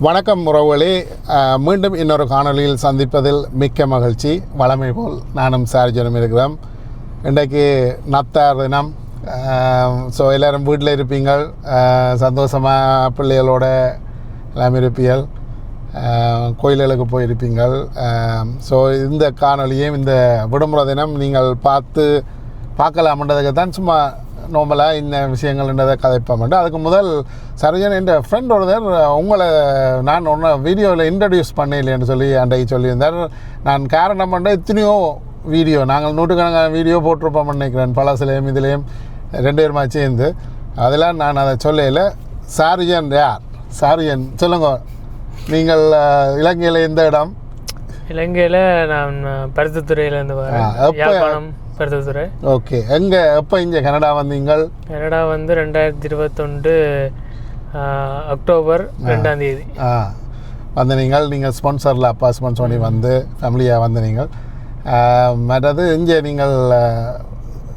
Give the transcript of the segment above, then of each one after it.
வணக்கம் உறவுகளே. மீண்டும் இன்னொரு காணொளியில் சந்திப்பதில் மிக்க மகிழ்ச்சி. வளமை போல் நானும் சார்ஜனும் இருக்கிறோம். இன்றைக்கு நத்தார் தினம். ஸோ எல்லோரும் வீட்டில் இருப்பீங்கள். சந்தோஷமாக பிள்ளைகளோட எல்லாம் இருப்பீர்கள். கோயில்களுக்கு போயிருப்பீங்கள். ஸோ இந்த காணொளியையும் இந்த விடுமுறை தினம் நீங்கள் பார்த்து பார்க்கலாம்ன்றதுக்கு தான் சும்மா நார்மலாக இந்த விஷயங்கள்ன்றதை கதைப்போம் அதுக்கு முதல் சரோஜன் என்ற ஃப்ரெண்ட் ஒருத்தர் உங்களை நான் ஒன்று வீடியோவில் இன்ட்ரடியூஸ் பண்ணலைன்னு சொல்லி அன்றைக்கு சொல்லியிருந்தார். நான் காரணம் பண்ண எத்தனையோ வீடியோ நாங்கள் நூற்றுக்கணக்கான வீடியோ போட்டிருப்போம் நினைக்கிறேன் பழசுலேயும் இதுலேயும் ரெண்டு பேருமா சேர்ந்து. அதெல்லாம் நான் அதை சொல்லல. சாரிஜன் யார்? சாரிஜன் சொல்லுங்க. நீங்கள் இலங்கையில் எந்த இடம்? இலங்கையில் நான் பருத்தித்துறையிலேருந்து வரேன் பருத்தித்துறை ஓகே. எங்கே எப்போ இங்கே கனடா வந்தீங்கள்? கனடா வந்து ரெண்டாயிரத்தி இருபத்தொன்று அக்டோபர் ரெண்டாம் தேதி. ஆ. வந்து நீங்கள் நீங்கள் ஸ்பான்சரில் அப்பா ஸ்பான்சர் பண்ணி வந்து ஃபேமிலியாக வந்து நீங்கள் ஆ, மற்றது இங்கே நீங்கள்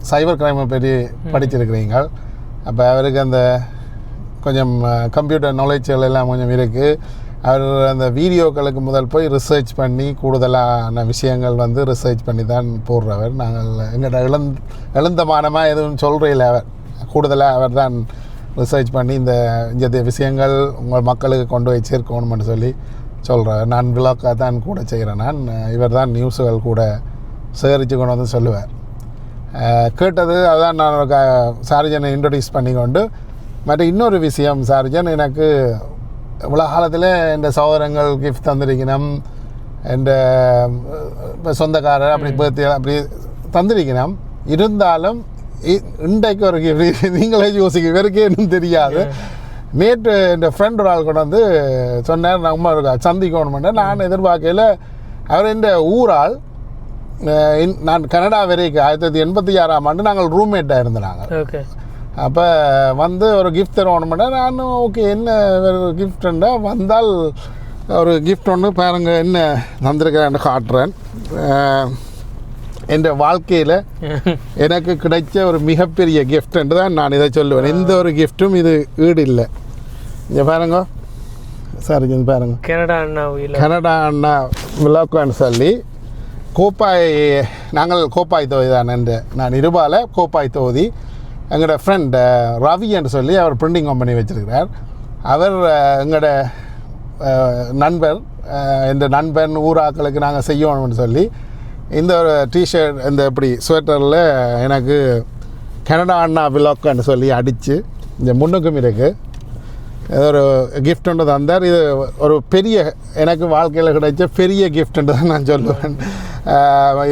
சைபர் கிரைமை பற்றி படிச்சிருக்கிறீங்க அப்போ அவருக்கு அந்த கொஞ்சம் கம்ப்யூட்டர் நாலேஜ்கள் எல்லாம் கொஞ்சம் இருக்குது அவர் அந்த வீடியோக்களுக்கு முதல் போய் ரிசர்ச் பண்ணி கூடுதலான விஷயங்கள் வந்து ரிசர்ச் பண்ணி தான் போடுறவர். நாங்கள் எங்கள்கிட்ட இழந் எழுந்தமானமாக எதுவும் சொல்கிறையில் அவர். கூடுதலாக அவர் தான் ரிசர்ச் பண்ணி இந்த இந்த விஷயங்கள் உங்கள் மக்களுக்கு கொண்டு போய் சேர்க்கணும்னு சொல்லி சொல்கிறவர் நான் விழாக்காக தான் கூட செய்கிறேன் நான். இவர் தான் நியூஸுகள் கூட சேகரித்து கொண்டு வந்து சொல்லுவார். கேட்டது அதான் நான் ஒரு க- சார்ஜனை இன்ட்ரடியூஸ் பண்ணிக்கொண்டு மற்ற இன்னொரு விஷயம் சார்ஜன் எனக்கு இவ்வளோ காலத்தில் என் சகோதரங்கள் கிஃப்ட் தந்திருக்கணும். என் சொந்தக்காரர் அப்படி பேர்த்தி அப்படி தந்திருக்கணும். இருந்தாலும் இ- இன்றைக்கு ஒரு gift நீங்களே யோசிக்க இவருக்கே இன்னும் தெரியாது. நேற்று என் ஃப்ரெண்ட் ஒரு ஆள் கொண்டு வந்து சொன்னார் நம்ம இருக்கா சந்திக்கணும் நான் எதிர்பார்க்கையில் அவர் என் ஊரால் நான் கனடா வரைக்கும் ஆயிரத்தி தொள்ளாயிரத்தி எண்பத்தி ஆறாம் ஆண்டு நாங்கள் ரூம்மேட்டாக இருந்தோம் ஓகே அப்போ வந்து ஒரு கிஃப்ட் தருவோம்னா நானும் ஓகே என்ன கிஃப்ட்டுண்டா வந்தால் ஒரு கிஃப்ட் ஒன்று பாருங்க என்ன வந்திருக்கிறேன்னு காட்டுறேன். என் வாழ்க்கையில் எனக்கு கிடைச்ச ஒரு மிகப்பெரிய கிஃப்ட்ன்ட்டு தான் நான் இதை சொல்லுவேன். எந்த ஒரு கிஃப்ட்டும் இது ஈடு இல்லை இங்கே பாருங்க. சரி இது பாருங்க. கனடா அண்ணா கனடா அண்ணா விழாக்கான்னு சொல்லி கோப்பாய் நாங்கள் கோப்பாய் தொகுதி தான் என்று. நான் இருபால கோப்பாய் தொகுதி. எங்களோட ஃப்ரெண்ட் ரவி என்று சொல்லி அவர் பிரிண்டிங் கம்பெனி வச்சுருக்கிறார். அவர் எங்களோட நண்பர் இந்த நண்பன் ஊராக்களுக்கு நாங்கள் செய்யணும்னு சொல்லி இந்த ஒரு டிஷர்ட் இந்த இப்படி ஸ்வெட்டரில் எனக்கு கனடா அண்ணா விழாக்கான்னு சொல்லி அடித்து இந்த முன்னுக்கும் இருக்குது இது ஒரு கிஃப்ட் ஒன்று தந்தார். இது ஒரு பெரிய எனக்கு வாழ்க்கையில் கிடைச்ச பெரிய கிஃப்ட்ன்ட்டு தான் நான் சொல்லுவேன்.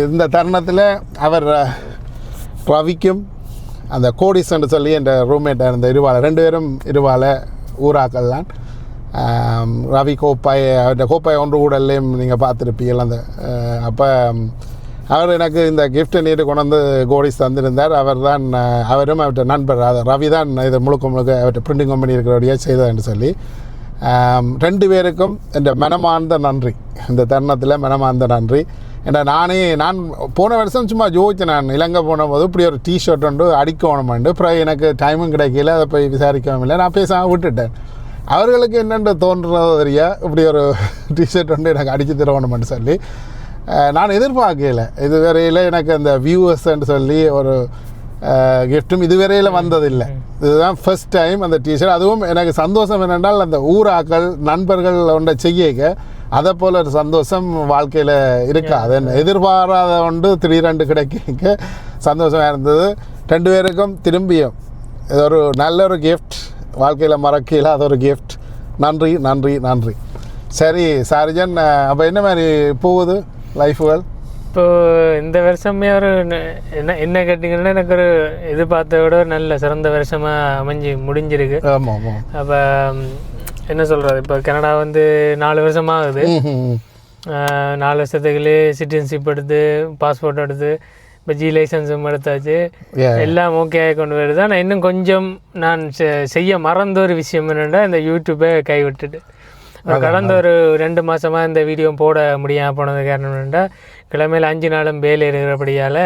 இந்த தருணத்தில் அவர் ரவிக்கும் அந்த கோடிஸ்ன்னு சொல்லி என்ற ரூம்மேட்டாக இருந்த இருவாலை ரெண்டு பேரும் இருவாலை ஊராக்கள் தான். ரவி கோப்பாய் அவர்கிட்ட கோப்பாய் ஒன்று ஊடல்லையும் நீங்கள் பார்த்துருப்பீங்கள் அந்த அப்போ அவர் எனக்கு இந்த கிஃப்ட்டை நீட்டு கொண்டு வந்து கோடிஸ் தந்திருந்தார். அவர் தான் அவரும் அவர்கிட்ட நண்பர். அது ரவி தான் இதை முழுக்க முழுக்க அவர்கிட்ட பிரிண்டிங் கம்பெனி இருக்கிறபடியே செய்ததுன்னு சொல்லி ரெண்டு பேருக்கும் இந்த மனமார்ந்த நன்றி. இந்த தருணத்தில் மனமார்ந்த நன்றி. ஏன்னா நானே நான் போன வருஷம் சும்மா ஜோதிச்சேன் நான். இலங்கை போன போது இப்படி ஒரு டிஷர்ட் ஒன்று அடிக்கணுமெண்டு. அப்புறம் எனக்கு டைமும் கிடைக்கல அதை போய் விசாரிக்கவும் இல்லை. நான் பேசாமல் விட்டுட்டேன். அவர்களுக்கு என்னென்று தோன்றுறதோ தெரியா இப்படி ஒரு டிஷர்ட் வந்து எனக்கு அடித்து தரணும்னு சொல்லி நான் எதிர்பார்க்கல. இதுவரையில் எனக்கு அந்த வியூவர்ஸ்ன்னு சொல்லி ஒரு கிஃப்ட்டும் இதுவரையில் வந்ததில்லை. இதுதான் ஃபர்ஸ்ட் டைம் அந்த டிஷர்ட் அதுவும் எனக்கு சந்தோஷம் என்னென்றால் அந்த ஊராக்கள் நண்பர்கள் ஒன்றை செய்யக்க அதை போல் ஒரு சந்தோஷம் வாழ்க்கையில் இருக்காது என்ன? எதிர்பாராத ஒன்று திடீரெண்டு கிடைக்க சந்தோஷமாக இருந்தது. ரெண்டு பேருக்கும் திரும்பியும். இது ஒரு நல்ல ஒரு கிஃப்ட் வாழ்க்கையில் மறக்க இல்லாத ஒரு கிஃப்ட் நன்றி நன்றி நன்றி. சரி சாரிஜன் அப்போ என்ன மாதிரி போகுது லைஃபுகள்? இப்போ இந்த வருஷமே ஒரு என்ன என்ன கேட்டிங்கன்னா எனக்கு ஒரு எதிர்பார்த்த விட நல்ல சிறந்த வருஷமாக அமைஞ்சு முடிஞ்சிருக்கு. ஆமாம் ஆமாம் அப்போ என்ன சொல்கிறது இப்போ கனடா வந்து நாலு வருஷம் ஆகுது நாலு வருஷத்துக்குள்ளே சிட்டிசன்ஷிப் எடுத்து பாஸ்போர்ட் எடுத்து இப்போ ஜி லைசன்ஸும் எடுத்தாச்சு. எல்லாம் ஓகே ஆகி கொண்டு வருது. ஆனால் இன்னும் கொஞ்சம் நான் செய்ய மறந்த ஒரு விஷயம் என்னென்னா இந்த யூடியூப்பை கைவிட்டுட்டு. கடந்த ஒரு ரெண்டு மாசமாக இந்த வீடியோ போட முடியாமல் போனது காரணம் என்னென்னா கிழமையில் அஞ்சு நாளும் வேலை இருக்கிறபடியால்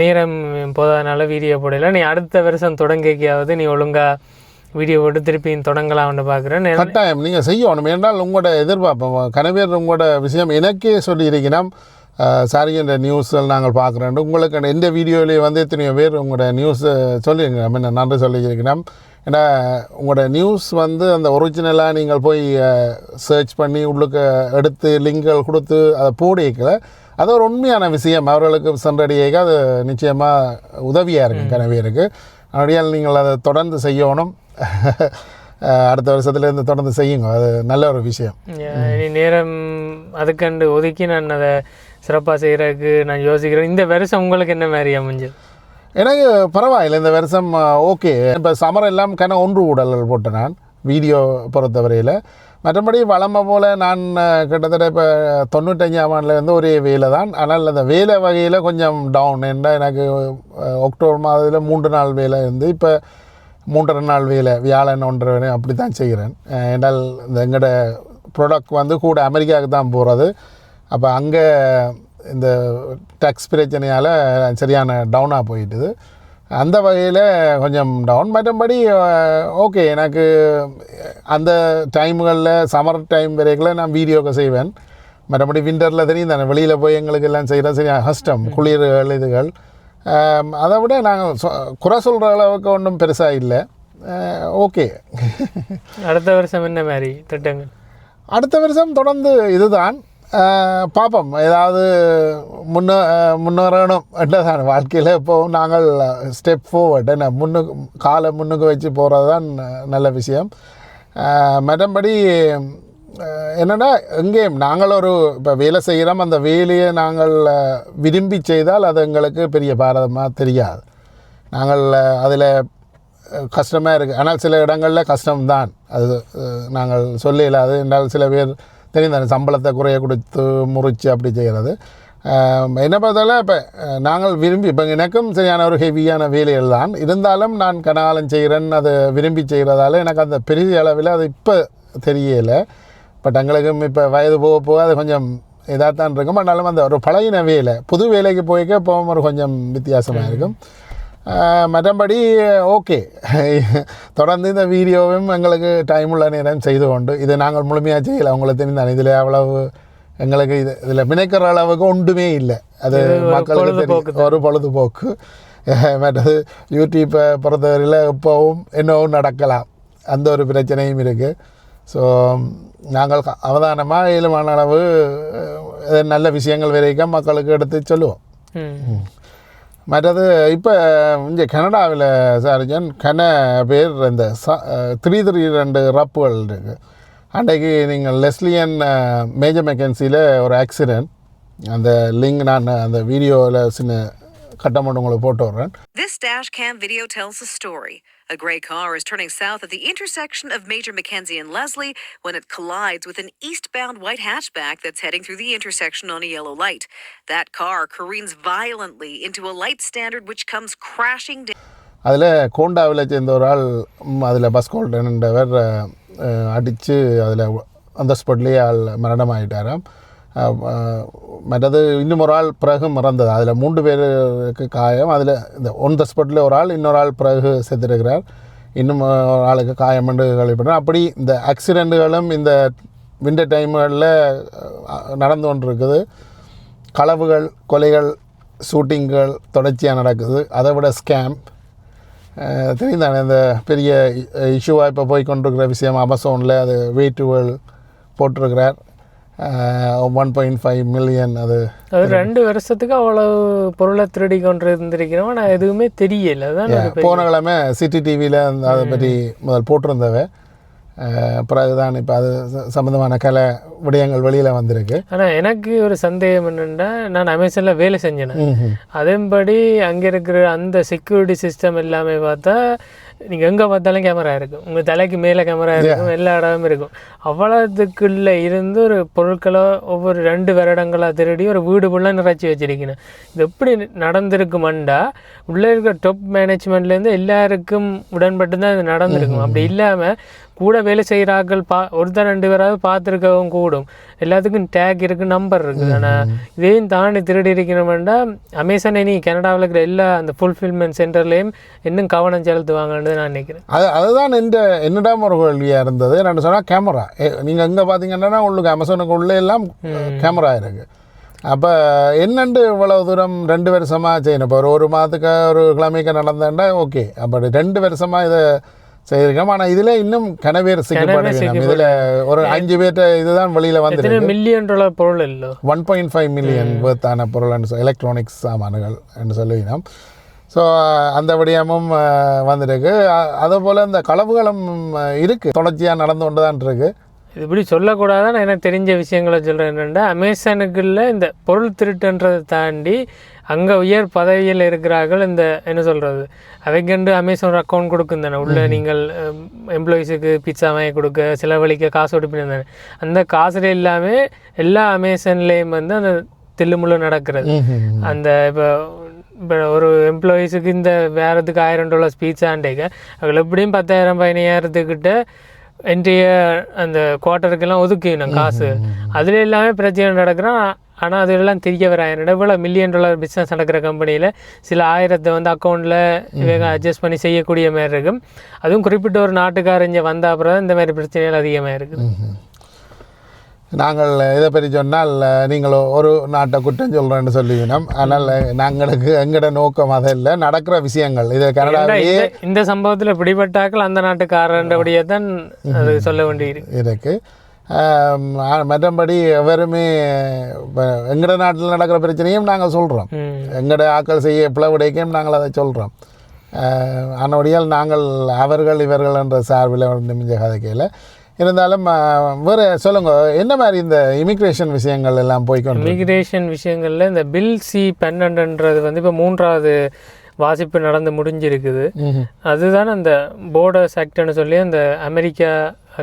நேரம் போதாதனால வீடியோ போடல. நீ அடுத்த வருஷம் தொடங்கிக்காவது நீ ஒழுங்காக வீடியோ போட்டு திருப்பி தொடங்கலாம்னு பார்க்குறேன். கட்டாயம் நீங்கள் செய்யணும். என்றால் உங்களோட எதிர்பார்ப்போம் கனவேர் உங்களோட விஷயம் எனக்கே சொல்லியிருக்கிறோம் சாரி என்ற நியூஸ்கள் நாங்கள் பார்க்குறோம் உங்களுக்கு எந்த வீடியோலேயே வந்து எத்தனையோ பேர் உங்களோட நியூஸை சொல்லியிருக்கிறோம் என்ன நன்றி சொல்லியிருக்கிறோம் ஏன்னா உங்களோட நியூஸ் வந்து அந்த ஒரிஜினலாக நீங்கள் போய் சர்ச் பண்ணி உள்ளுக்கு எடுத்து லிங்குகள் கொடுத்து அதை போடிக்கல. அது ஒரு உண்மையான விஷயம். அவர்களுக்கு சென்றடையாக அது நிச்சயமாக உதவியாக இருக்கும் கனவேருக்கு அப்படியால் நீங்கள் அதை தொடர்ந்து செய்யணும். அடுத்த வருஷத்துலேருந்து தொடர்ந்து செய்யுங்க. அது நல்ல ஒரு விஷயம். இனி நேரம் அதுக்கண்டு ஒதுக்கி நான் அதை சிறப்பாக செய்கிறதுக்கு நான் யோசிக்கிறேன். இந்த வருஷம் உங்களுக்கு என்ன மாதிரி அமைஞ்சது எனக்கு பரவாயில்லை. இந்த வருஷம் ஓகே. இப்போ சமர் எல்லாம் கன ஒன்று ஊடல்கள் போட்டேன் நான் வீடியோ பொறுத்தவரையில். மற்றபடி வளமை போல் நான் கிட்டத்தட்ட இப்போ தொண்ணூத்தஞ்சாம் ஆண்டுலேருந்து ஒரே வேலை தான். ஆனால் அந்த வேலை வகையில் கொஞ்சம் டவுன் என்ன எனக்கு அக்டோபர் மாதத்தில் மூன்று நாள் வேலை இருந்து. இப்போ மூன்றரை நாள் வேலை வியாழன் ஒன்றரை அப்படி தான் செய்கிறேன். அஹ், என்றால் இந்த எங்களோட ப்ராடக்ட் வந்து கூட அமெரிக்காவுக்கு தான் போகிறது அப்போ அங்கே இந்த டேக்ஸ் பிரச்சனையால் சரியான டவுனாக போயிட்டுது. அந்த வகையில் கொஞ்சம் டவுன் மற்றபடி ஓகே எனக்கு அந்த டைம்களில் சம்மர் டைம் வரைக்கும் நான் வீடியோக்கு செய்வேன். மற்றபடி விண்டரில் தெரியும் தானே வெளியில் போய் எங்களுக்கு எல்லாம் செய்கிற சரியாக கஷ்டம் குளிர்கள் இதுகள் அதை விட நாங்கள் சொ- குறை சொல்கிற அளவுக்கு ஒன்றும் பெருசாக இல்லை. ஓகே. அடுத்த வருஷம் என்ன மாதிரி திட்டங்கள்? அடுத்த வருஷம் தொடர்ந்து இதுதான். பார்ப்போம் ஏதாவது முன்ன முன்னேறணும். என்றதான் வாழ்க்கையில் இப்போ நாங்கள் ஸ்டெப் forward. என்ன முன்னுக்கு காலை முன்னுக்கு வச்சு போகிறது தான் நல்ல விஷயம். மற்றபடி என்னென்னா எங்கேயும் நாங்கள் ஒரு இப்போ வேலை செய்கிறோம் அந்த வேலையை நாங்கள் விரும்பி செய்தால் அது எங்களுக்கு பெரிய பாரதமாக தெரியாது. நாங்கள் அதில் கஷ்டமாக இருக்குது ஆனால் சில இடங்களில் கஷ்டம்தான். அது நாங்கள் சொல்லல அது என்றால் சில பேர் தெரியும் சம்பளத்தை குறைய கொடுத்து முறிச்சு அப்படி செய்கிறது. என்ன பார்த்தாலும் இப்போ நாங்கள் விரும்பி இப்போ எனக்கும் சரியான ஒரு ஹெவியான வேலைகள் தான். இருந்தாலும் நான் கனகாலம் செய்கிறேன் அதை விரும்பி செய்கிறதால எனக்கு அந்த பெரிய அளவில் அது இப்போ தெரியலை. பட் எங்களுக்கும் இப்போ வயது போக போக அது கொஞ்சம் இதாக தான் இருக்கும். ஆனாலும் அந்த ஒரு பழகின வேலை புது வேலைக்கு போய்க்க இப்போ ஒரு கொஞ்சம் வித்தியாசமாக இருக்கும். மற்றபடி ஓகே. தொடர்ந்து இந்த வீடியோவும் எங்களுக்கு டைம் உள்ள நேரம் செய்து கொண்டு இதை நாங்கள் முழுமையாக செய்யலை. உங்களுக்கு தெரிந்தால் இதில் அவ்வளவு எங்களுக்கு இது இதில் பிணைக்கிற அளவுக்கு ஒன்றுமே இல்லை. அது மக்களுக்கு தெரியும். ஒரு பொழுதுபோக்கு. மற்றது யூடியூப்பை பொறுத்தவரையில் எப்போவும் என்னவும் நடக்கலாம். அந்த ஒரு பிரச்சனையும் இருக்குது ஸோ நாங்கள் அவதானமாக இயலுமான அளவு நல்ல விஷயங்கள் வரைக்கும் மக்களுக்கு எடுத்து சொல்லுவோம். மற்றது இப்போ இங்கே கனடாவில் சார்ஜன் கன பேர் இந்த த்ரீ த்ரீ ரெண்டு ரப்புகள் இருக்குது அன்றைக்கு நீங்கள் லெஸ்லியன் மேஜர் மெக்கன்சியில் ஒரு ஆக்சிடெண்ட் அந்த லிங்க் நான் அந்த வீடியோவில் சின்ன கட்டம் மட்டும் உங்களுக்கு போட்டு விட்றேன். A gray car is turning south at the intersection of Major McKenzie and Leslie when it collides with an eastbound white hatchback that's heading through the intersection on a yellow light. That car careens violently into a light standard which comes crashing down. அதில் கோண்டாவில் சேர்ந்த ஒரு ஆள் அதில் bus கோல்டன்ன்றவர் அடித்து அதில் அந்த ஸ்பாட்லேயே ஆள் மரணமாயிட்டாராம் மற்றது இன்னும் ஒரு ஆள் பிறகு மறந்தது அதில் மூன்று பேருக்கு காயம். அதில் இந்த ஒன் த ஸ்பாட்டில் ஒரு ஆள் இன்னொரு ஆள் பிறகு செத்துருக்கிறார். இன்னும் ஒரு ஆளுக்கு காயம் என்று கழிப்பிடுறோம் அப்படி இந்த ஆக்சிடெண்ட்டுகளும் இந்த விண்டர் டைம்களில் நடந்து கொண்டிருக்குது. களவுகள் கொலைகள் ஷூட்டிங்கள் தொடர்ச்சியாக நடக்குது. அதை விட ஸ்கேம் தெரியும் இந்த பெரிய இஷ்யூவாக இப்போ போய் கொண்டிருக்கிற விஷயம் அமசோனில் அது வெயிட்டுகள் போட்டிருக்கிறார். ஒன் பாயிண்ட் ஃபைவ் மில்லியன் அது அது ரெண்டு வருஷத்துக்கு அவ்வளவு பொருளை திருடி கொண்டு இருந்திருக்கிறோம் ஆனால் எதுவுமே தெரியல. அதான் போன கிழமை சிட்டி டிவியில் அதை பற்றி முதல் போட்டிருந்தவ. பிறகுதான் இப்போ அது ச- சம்பந்தமான கலை விடயங்கள் வெளியில் வந்திருக்கு. ஆனா எனக்கு ஒரு சந்தேகம் என்னென்னா நான் அமேசானில் வேலை செஞ்சேன். ம்ஹும். அதன்படி அங்கே இருக்கிற அந்த செக்யூரிட்டி சிஸ்டம் எல்லாமே பார்த்தா நீங்கள் எங்கே பார்த்தாலும் கேமரா இருக்கும். உங்கள் தலைக்கு மேலே கேமரா இருக்கும் எல்லா இடமும் இருக்கும். அவ்வளோத்துக்குள்ளே இருந்து ஒரு பொருட்களை ஒவ்வொரு ரெண்டு வருடங்களாக திருடி ஒரு வீடு ஃபுல்லாக நிறைச்சி வச்சிருக்கேன் இது எப்படி நடந்திருக்குமண்டா உள்ளே இருக்கிற டாப் மேனேஜ்மெண்ட்லேருந்து எல்லாருக்கும் உடன்பட்டு தான் இது நடந்திருக்கும். அப்படி இல்லாமல் கூட வேலை செய்கிற ஆட்கள் பா ஒருத்தர் ரெண்டு பேராவது பார்த்துருக்கவும் கூடும். எல்லாத்துக்கும் டேக் இருக்குது நம்பர் இருக்குது ஆனால் இதையும் தாண்டி திருடி இருக்கணும்னா அமேசான் இனி கனடாவில் இருக்கிற எல்லா அந்த ஃபுல்ஃபில்மெண்ட் சென்டர்லேயும் இன்னும் கவனம் செலுத்துவாங்கன்னு நான் நினைக்கிறேன். அது அதுதான் எந்த என்னிடம் ஒரு கேள்வியாக இருந்தது? என்னென்னு சொன்னால் கேமரா நீங்கள் எங்கே பார்த்தீங்கன்னா உள்ளுக்கு அமேசானுக்கு உள்ளே எல்லாம் கேமரா இருக்குது அப்போ என்னண்டு இவ்வளோ தூரம் ரெண்டு வருஷமாக செய்யணும் இப்போ ஒரு ஒரு மாதத்துக்கு ஒரு கிழமைக்கு நடந்தேன்டா ஓகே அப்போ ரெண்டு வருஷமாக இதை செய்திருக்கோம் ஆனால் இதில் இன்னும் கனவேர் சிக்கப்படுகிறோம் இதில் ஒரு அஞ்சு பேர்ட்ட இதுதான் வெளியில் வந்துருக்கு. மில்லியன் டாலர் பொருள் இல்லை? ஒன் பாயிண்ட் ஃபைவ் மில்லியன் வேர்த்தான பொருள் எலக்ட்ரானிக்ஸ் சாமான்கள் என்று சொல்லுவினோம் ஸோ அந்த விடயமும் வந்திருக்கு. அதே போல் இந்த களவுகளும் இருக்குது தொடர்ச்சியாக நடந்து கொண்டு தான் இருக்குது இப்படி சொல்லக்கூடாதான் எனக்கு தெரிஞ்ச விஷயங்களை சொல்கிறேன் என்னென்னா அமேசானுக்குள்ள இந்த பொருள் திருட்டுன்றதை தாண்டி அங்கே உயர் பதவியில் இருக்கிறார்கள் இந்த என்ன சொல்கிறது அவைக்கண்டு அமேசான் அக்கௌண்ட் கொடுக்கும் தானே. உள்ள நீங்கள் எம்ப்ளாயீஸுக்கு பிட்சா வாங்கி கொடுக்க செலவழிக்க காசு கொடுப்பினு தானே. அந்த காசுல எல்லாமே எல்லா அமேசான்லேயும் வந்து அந்த தில்லுமுள்ளு நடக்கிறது. அந்த இப்போ இப்போ ஒரு எம்ப்ளாயீஸுக்கு இந்த வேறதுக்கு ஆயிரம் டாலர்ஸ் பீட்சாண்டேக்க அவள் எப்படியும் பத்தாயிரம் பதினாயிரத்துக்கிட்ட இன்றைய அந்த குவார்ட்டருக்கெல்லாம் ஒதுக்கினோம் காசு. அதுல எல்லாமே பிரச்சனை நடக்கிறான் ஆனால் அதெல்லாம் தெரிய வர இவ்வளோ மில்லியன் டாலர் பிஸ்னஸ் நடக்கிற கம்பெனியில் சில ஆயிரத்தை வந்து அக்கௌண்ட்டில் இவங்க அட்ஜஸ்ட் பண்ணி செய்யக்கூடிய மாதிரி இருக்கும். அதுவும் குறிப்பிட்ட ஒரு நாட்டுக்காரங்க வந்த அப்புறம் தான் இந்த மாதிரி பிரச்சனைகள் அதிகமாக இருக்குது. நாங்கள் இதை பற்றி சொன்னால் நீங்கள் ஒரு நாட்டை குற்றம் சொல்கிறேன்னு சொல்லிவினோம் ஆனால் நாங்களுக்கு எங்களோட நோக்கம் அதை இல்லை. நடக்கிற விஷயங்கள். இது கனடாவிலேயே இந்த- சம்பவத்தில் பிடிபட்டாக்கள் அந்த நாட்டுக்காரன்றபடியே தான் அது சொல்ல வேண்டியிருக்கு. இருக்கு. மற்றபடி எவருமே எங்களோட நாட்டில் நடக்கிற பிரச்சனையும் நாங்கள் சொல்கிறோம் ம். எங்களோட ஆக்கள் செய்ய பிளவுடைக்கையும் நாங்கள் அதை சொல்கிறோம் அதனுடையால் நாங்கள் அவர்கள் இவர்கள் என்ற சார்பில் நிமிஞ்ச கதைக்கையில் இருந்தாலும் வேறு சொல்லுங்க என்ன மாதிரி இந்த இமிக்ரேஷன் விஷயங்கள் எல்லாம் போய்க்கொண்டு இமிகிரேஷன் விஷயங்களில் இந்த பில் சி பன்னெண்டுன்றது வந்து இப்போ மூன்றாவது வாசிப்பு நடந்து முடிஞ்சிருக்குது. அதுதான் அந்த போர்டர்ஸ் ஆக்ட்னு சொல்லி அந்த அமெரிக்கா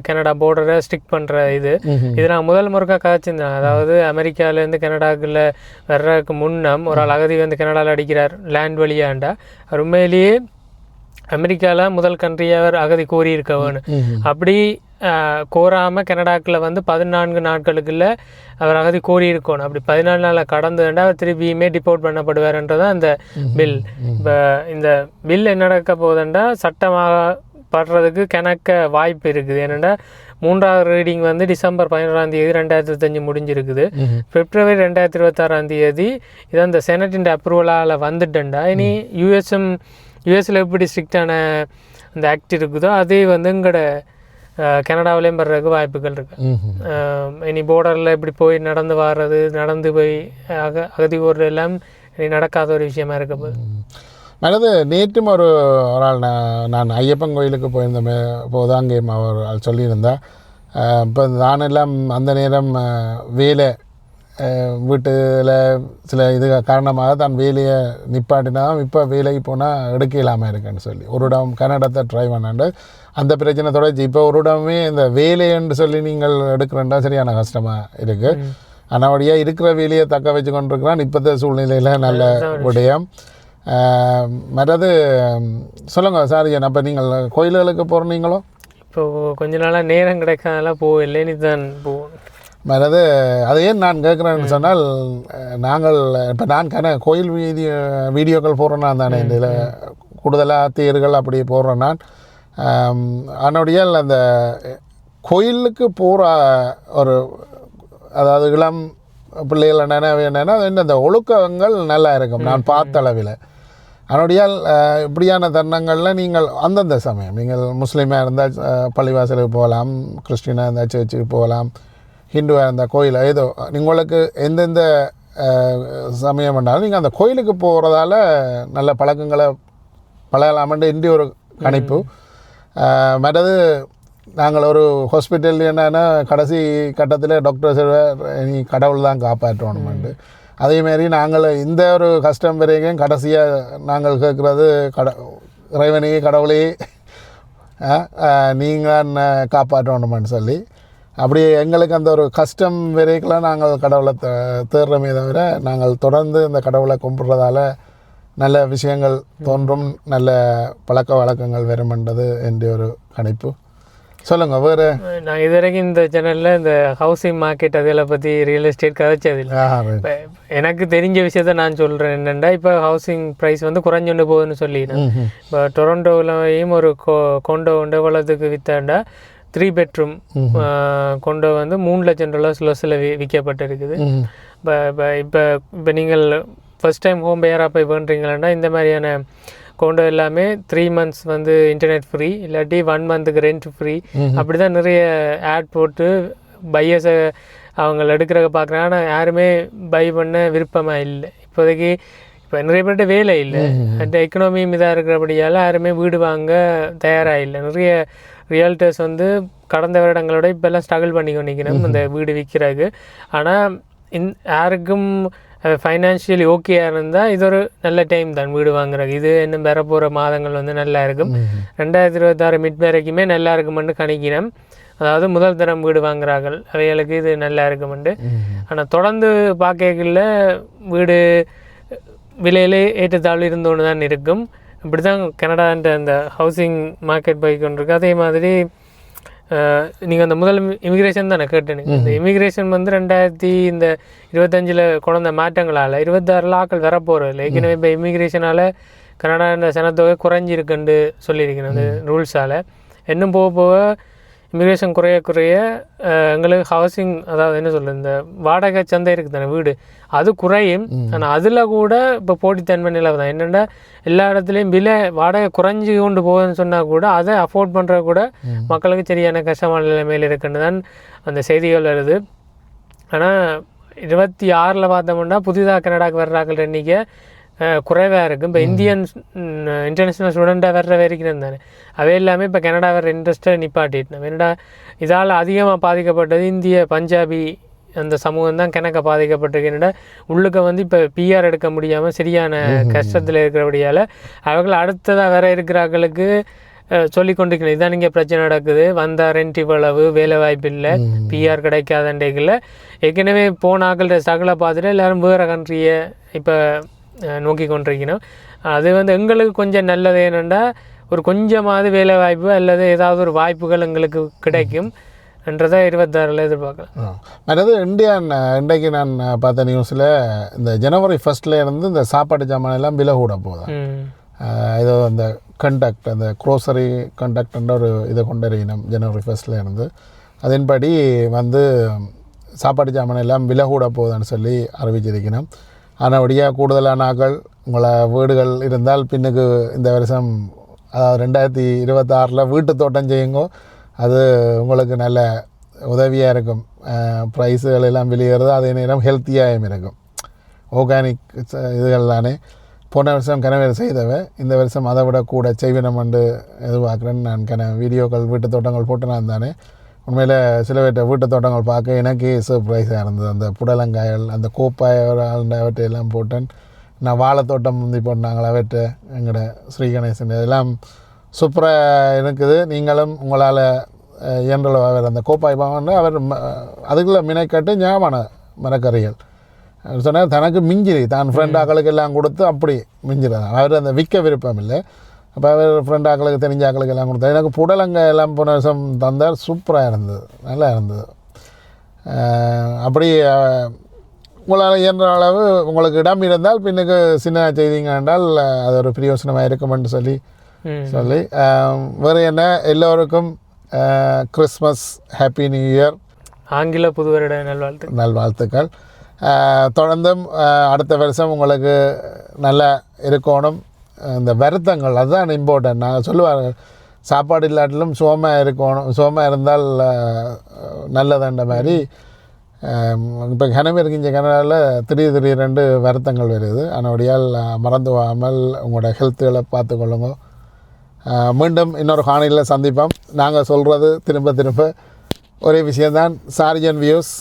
கனடா போர்டரை ஸ்டிக் பண்ணுற இது. இது நான் முதல் முறைக்கா காய்ச்சிருந்தேன். அதாவது அமெரிக்காவிலேருந்து கனடாக்குள்ள வர்றதுக்கு முன்னம் ஒரு ஆள் அகதி வந்து கனடாவில் அடிக்கிறார் லேண்ட் வழியாண்டா. உண்மையிலேயே அமெரிக்காவில் முதல் கண்ட்ரியாக அவர் அகதி கோரியிருக்கவனு அப்படி ஆஹ், கோராம கனடாக்குள்ள வந்து பதினான்கு நாட்களுக்குள்ள அவர் அகதி கோரி இருக்கணும் அப்படி பதினாலு நாளில் கடந்து அவர் திருப்பியுமே டிபோர்ட் பண்ணப்படுவார்ன்றதான் அந்த பில் இப்போ இந்த பில் என்ன நடக்க போகுதுன்றா சட்டமாக படுறதுக்கு கணக்க வாய்ப்பு இருக்குது. ஏன்னா மூன்றாவது ரீடிங் வந்து டிசம்பர் பதினோராம் தேதி ரெண்டாயிரத்தி இருபத்தஞ்சு முடிஞ்சிருக்குது. பிப்ரவரி ரெண்டாயிரத்தி இருபத்தாறாம் தேதி இது அந்த செனட்டின் அப்ரூவலால் வந்துட்டேன்டா இனி யூஎஸ்எம் யூஎஸில் எப்படி ஸ்ட்ரிக்டான அந்த ஆக்ட் இருக்குதோ அதே வந்து எங்களோட கனடாவிலையும் வர்றதுக்கு வாய்ப்புகள் இருக்கு. ம்ஹும். அஹ் இனி போர்டரில் இப்படி போய் நடந்து வர்றது நடந்து போய் அக அகதி ஓடுறது எல்லாம் இனி நடக்காத ஒரு விஷயமா இருக்க போகுது. அதாவது நேற்றும் ஒரு ஒரு ஆள் நான் நான் ஐயப்பன் கோயிலுக்கு போயிருந்த போது அங்கே அவர் ஆள் சொல்லியிருந்தா. இப்போ நானெல்லாம் அந்த நேரம் வேலை வீட்டில் சில இது காரணமாக தான் வேலையை நிப்பாட்டினா இப்போ வேலைக்கு போனால் எடுக்க இல்லாமல் இருக்குன்னு சொல்லி. ஒரு இடம் கன்னடத்தை ட்ரை பண்ணாண்டு அந்த பிரச்சனை தொடர்ச்சி. இப்போ ஒரு இடமே இந்த வேலைன்னு சொல்லி நீங்கள் எடுக்கிறேன்டா சரியான கஷ்டமாக இருக்குது ஆனபடியாக இருக்கிற வேலையை தக்க வச்சு கொண்டிருக்கிறான் இப்போத்த சூழ்நிலையில் நல்ல விடயம் மற்றது சொல்லுங்கள் சார் அப்போ நீங்கள் கோயில்களுக்கு போகிறீங்களோ இப்போ கொஞ்ச நாளாக நேரம் கிடைக்காதனால போகலை இனி தான் போகணும் மற்றது அது ஏன் நான் கேட்குறேன்னு சொன்னால் நாங்கள் இப்போ நான் கன கோயில் வீடியோ வீடியோக்கள் போடுறேன் நான் தானே இதில் கூடுதலாக தேர்கள் அப்படி போடுறேன் நான். அதனுடைய அந்த கோயிலுக்கு போகிற ஒரு அதாவது இளம் பிள்ளைகள் என்னென்ன என்னென்னா என்ன இந்த ஒழுக்கங்கள் நல்லா இருக்கும் நான் பார்த்த அளவில். அதனுடையால் இப்படியான தருணங்களில் நீங்கள் அந்தந்த சமயம் நீங்கள் முஸ்லீமாக இருந்தால் பள்ளிவாசலுக்கு போகலாம் கிறிஸ்டினாக இருந்தால் சர்ச்சுக்கு போகலாம் ஹிந்துவாக இருந்தால் கோயில் ஏதோ உங்களுக்கு எந்தெந்த சமயம் வேண்டாலும் நீங்கள் அந்த கோயிலுக்கு போகிறதால நல்ல பழக்கங்களை பழகலாமன்ற இன்றி ஒரு கணிப்பு. மற்றது நாங்கள் ஒரு ஹாஸ்பிட்டல் என்னென்னா கடைசி கட்டத்தில் டாக்டர் சொல்வார் நீ கடவுள் தான் காப்பாற்றணுமெண்டு அதேமாரி நாங்கள் இந்த ஒரு கஷ்டம் வரைக்கும் கடைசியாக நாங்கள் கேட்குறது கட இறைவனையே கடவுளையே நீங்கள் காப்பாற்றணுமென்னு சொல்லி. அப்படி எங்களுக்கு அந்த ஒரு கஷ்டம் வரைக்கெல்லாம் நாங்கள் கடவுளை தேடுறமே தேடுறோமே தவிர நாங்கள் தொடர்ந்து இந்த கடவுளை கும்பிட்றதால நல்ல விஷயங்கள் தோன்றும் நல்ல பழக்க வழக்கங்கள் வருமென்றது என்ற ஒரு கணிப்பு. சொல்லுங்கள் வேறு? நான் இது வரைக்கும் இந்த சேனலில் இந்த ஹவுசிங் மார்க்கெட் அதெல்லாம் பற்றி ரியல் எஸ்டேட் கதைச்சதில்லை. எனக்கு தெரிஞ்ச விஷயத்த நான் சொல்கிறேன் என்னென்னா இப்போ ஹவுசிங் ப்ரைஸ் வந்து குறைஞ்சொண்டு போகுதுன்னு சொல்லிட்டேன் ம்ஹும். இப்போ டொரண்டோவிலையும் ஒரு கொ கொண்டோ உண்டு எவ்வளோத்துக்கு வித்தாண்டா த்ரீ பெட்ரூம் கொண்டோ வந்து மூணு லட்சம் டாலர்ஸ் லொஸில் வி விற்கப்பட்டிருக்குது. இப்போ இப்போ இப்போ இப்போ நீங்கள் ஃபர்ஸ்ட் டைம் ஹோம் பேயராக போய் பண்ணுறீங்களா இந்த மாதிரியான கொண்டோ எல்லாமே த்ரீ மந்த்ஸ் வந்து இன்டர்நெட் ஃப்ரீ இல்லாட்டி ஒன் மந்த்துக்கு ரெண்ட் ஃப்ரீ அப்படி தான் நிறைய ஆட் போட்டு பையர்ஸை அவங்க எடுக்கிறத பார்க்குறாங்க ஆனால் யாருமே பை பண்ண விருப்பமாக இல்லை. இப்போதைக்கு இப்போ நிறைய பேர்கிட்ட வேலை இல்லை. அந்த எக்கனாமியும் இதாக இருக்கிறபடியால் யாருமே வீடு வாங்க தயாராக இல்லை. நிறைய ரியல்டர்ஸ் வந்து கடந்த வருடங்களோட இப்போல்லாம் ஸ்ட்ரகிள் பண்ணி கொண்டிருக்கணும் இந்த வீடு விற்கிறதுக்கு ஆனால் இன் யாருக்கும் ஃபைனான்ஷியலி ஓகேயாக இருந்தால் இது ஒரு நல்ல டைம் தான் வீடு வாங்குறது இது இன்னும் பெற போகிற மாதங்கள் வந்து நல்லா இருக்கும். ரெண்டாயிரத்தி இருபத்தாறு மிட் வரைக்குமே நல்லா இருக்குமென்று கணிக்கிறேன். அதாவது முதல் தரம் வீடு வாங்குறார்கள். அவைகளுக்கு இது நல்லா இருக்குமெண்டு ஆனால் தொடர்ந்து பார்க்கல வீடு விலையிலே ஏற்றத்தாழ்வு இருந்தோன்னு தான் இருக்கும். இப்படி தான் கனடான்ற அந்த ஹவுசிங் மார்க்கெட் போய் கொண்டிருக்கு அதே மாதிரி நீங்கள் அந்த முதல் இமிக்ரேஷன் தானே கேட்டேன். இந்த இமிக்ரேஷன் வந்து ரெண்டாயிரத்தி இந்த இருபத்தஞ்சில் கொண்ட மாற்றங்களால் இருபத்தாறில் ஆக்கள் வரப்போகிறது இல்லை ஏற்கனவே இப்போ இமிக்ரேஷனால் கனடா இந்த சனத்தொகை குறைஞ்சிருக்குன்னு சொல்லியிருக்கேன் அந்த ரூல்ஸால் இன்னும் போக போக இமிக்ரேஷன் குறைய குறைய எங்களுக்கு ஹவுசிங் அதாவது என்ன சொல்கிறது இந்த வாடகை சந்தை இருக்குது தானே வீடு. அது குறையும். ஆனால் அதில் கூட இப்போ போட்டித்தன்மை நிலவு தான் என்னென்னா எல்லா இடத்துலையும் விலை வாடகை குறைஞ்சி கொண்டு போகுதுன்னு சொன்னால் கூட அதை அஃபோர்ட் பண்ணுற கூட மக்களுக்கு சரியான கஷ்டமான நிலைமையில் இருக்குன்னு தான் அந்த செய்திகள் வருது. ஆனால் இருபத்தி ஆறில் பார்த்தோம்னா புதிதாக கனடாக்கு வர்றாக்கள் எண்ணிக்கை குறைவாக இருக்கும் இப்போ இந்தியன் இன்டர்நேஷ்னல் ஸ்டூடெண்ட்டாக வர்ற வரைக்கும் தானே அவை எல்லாமே இப்போ கனடா வர இன்ட்ரெஸ்ட்டை நிப்பாட்டிட்டோம் என்னடா இதால் அதிகமாக பாதிக்கப்பட்டது இந்திய பஞ்சாபி அந்த சமூகம் தான் கணக்க பாதிக்கப்பட்டிருக்கு என்னடா உள்ளுக்க வந்து இப்போ பிஆர் எடுக்க முடியாமல் சரியான கஷ்டத்தில் இருக்கிறபடியால் அவர்கள் அடுத்ததாக வர இருக்கிறார்களுக்கு சொல்லி கொண்டிருக்கணும் இதான் இங்கே பிரச்சனை நடக்குது வந்தால் ரெண்ட் இவ்வளவு வேலை வாய்ப்பு இல்லை பிஆர் கிடைக்காதண்டைகளில் ஏற்கனவே போன ஆக்கள்கிட்ட ஸ்ட்ரகிளை பார்த்துட்டு எல்லாரும் வேறு கண்ட்ரியை இப்போ நோக்கி கொண்டிருக்கணும் அது வந்து எங்களுக்கு கொஞ்சம் நல்லது என்னென்னா ஒரு கொஞ்சமாவது வேலை வாய்ப்பு அல்லது ஏதாவது ஒரு வாய்ப்புகள் எங்களுக்கு கிடைக்கும் என்றதை இருபத்தாறில் எதிர்பார்க்கலாம். மற்றது இந்தியன் இன்றைக்கு நான் பார்த்த நியூஸில் இந்த ஜனவரி ஃபர்ஸ்ட்ல இருந்து இந்த சாப்பாடு ஜாமான் எல்லாம் விலை கூட போதும் ஏதோ அந்த கண்டக்ட் அந்த க்ரோசரி கண்டக்ட்ன்ற ஒரு இதை கொண்டறியணும் ஜனவரி ஃபர்ஸ்ட்ல இருந்து. அதன்படி வந்து சாப்பாடு ஜாமான் எல்லாம் விலை கூட போகுதுன்னு சொல்லி அறிவிச்சிருக்கணும் ஆனபடியாக கூடுதலான ஆக்கள் உங்களை வீடுகள் இருந்தால் பின்னுக்கு இந்த வருஷம் அதாவது ரெண்டாயிரத்தி இருபத்தாறில் வீட்டு தோட்டம் செய்யுங்கோ. அது உங்களுக்கு நல்ல உதவியாக இருக்கும். ப்ரைஸுகள் எல்லாம் வெளியேறது அதே நேரம் ஹெல்த்தியாகவும் இருக்கும். ஆர்கானிக் இதுகள் தானே. போன வருஷம் கனவு செய்தவ இந்த வருஷம் அதை விட கூட செய்வினம் என்று எதிர்பார்க்குறேன்னு நான் கன வீடியோக்கள் வீட்டு தோட்டங்கள் போட்டு நான் தானே உண்மையில் சில பேர்ட்ட வீட்டு தோட்டங்கள் பார்க்க எனக்கே சர்ப்ரைஸாக இருந்தது. அந்த புடலங்காய்கள் அந்த கோப்பாய் அவற்றையெல்லாம் போட்டேன் நான் வாழைத்தோட்டம் முந்தி போட்டாங்களா அவற்றை எங்களோட ஸ்ரீ கணேசன் இதெல்லாம் சூப்பராக இருக்குது. நீங்களும் உங்களால் இயன்றளவு அவர் அந்த கோப்பாய் பாவன்னு அவர் அதுக்குள்ள மினைக்கட்டு ஞாபக மரக்கறிகள். சொன்னார் தனக்கு மிஞ்சிரி தான் ஃப்ரெண்ட் ஆக்களுக்கு எல்லாம் கொடுத்து அப்படி மிஞ்சிறாங்க அவர் அந்த விற்க விருப்பம் இல்லை. அப்போ அவர் ஃப்ரெண்ட் ஆக்களுக்கு தெரிஞ்ச ஆக்களுக்கு எல்லாம் கொடுத்தார் எனக்கு புடலங்காய் எல்லாம் போன வருஷம் தந்தார். சூப்பராக இருந்தது. நல்லா இருந்தது. அப்படி உங்களால் இயன்ற அளவு உங்களுக்கு இடம் இருந்தால் பின்னுக்கு சின்ன செய்திங்க என்றால் அது ஒரு பிரயோசனமாக இருக்குமென்று சொல்லி சொல்லி வேறு என்ன? எல்லோருக்கும் கிறிஸ்மஸ் ஹாப்பி நியூ இயர் ஆங்கில புது வருட நல்வாழ்த்து. நல்வாழ்த்துக்கள். தொடர்ந்தும் அடுத்த வருஷம் உங்களுக்கு நல்லா இருக்கணும். அந்த வருத்தங்கள் அதுதான் இம்பார்ட்டன்ட் நாங்கள் சொல்லுவாங்க சாப்பாடு இல்லாட்டிலும் சோமாக இருக்கணும் சோமாக இருந்தால் நல்லதுன்ற மாதிரி. இப்போ கிணவு இருக்கின்ற கிணறால் திடீர் திடீரெண்டு வருத்தங்கள் வருது. அதனுடையால் மறந்து போகாமல் உங்களோட ஹெல்த்துகளை பார்த்துக்கொள்ளுங்க மீண்டும் இன்னொரு காணியில் சந்திப்போம். நாங்கள் சொல்கிறது திரும்ப திரும்ப ஒரே விஷயந்தான் சார்ஜன் வியூஸ்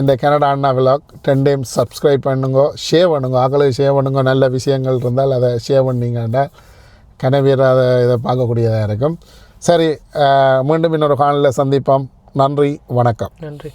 இந்த கனடா அண்ணா விலாக் டென் டைம்ஸ் சப்ஸ்கிரைப் பண்ணுங்க ஷேர் பண்ணுங்க ஆக்களுக்கு ஷேர் பண்ணுங்க நல்ல விஷயங்கள் இருந்தால் அதை ஷேர் பண்ணிங்கன்னா கனவீராத அதை இதை பார்க்கக்கூடியதாக இருக்கும். சரி மீண்டும் இன்னொரு காலில் சந்திப்போம். நன்றி வணக்கம். நன்றி.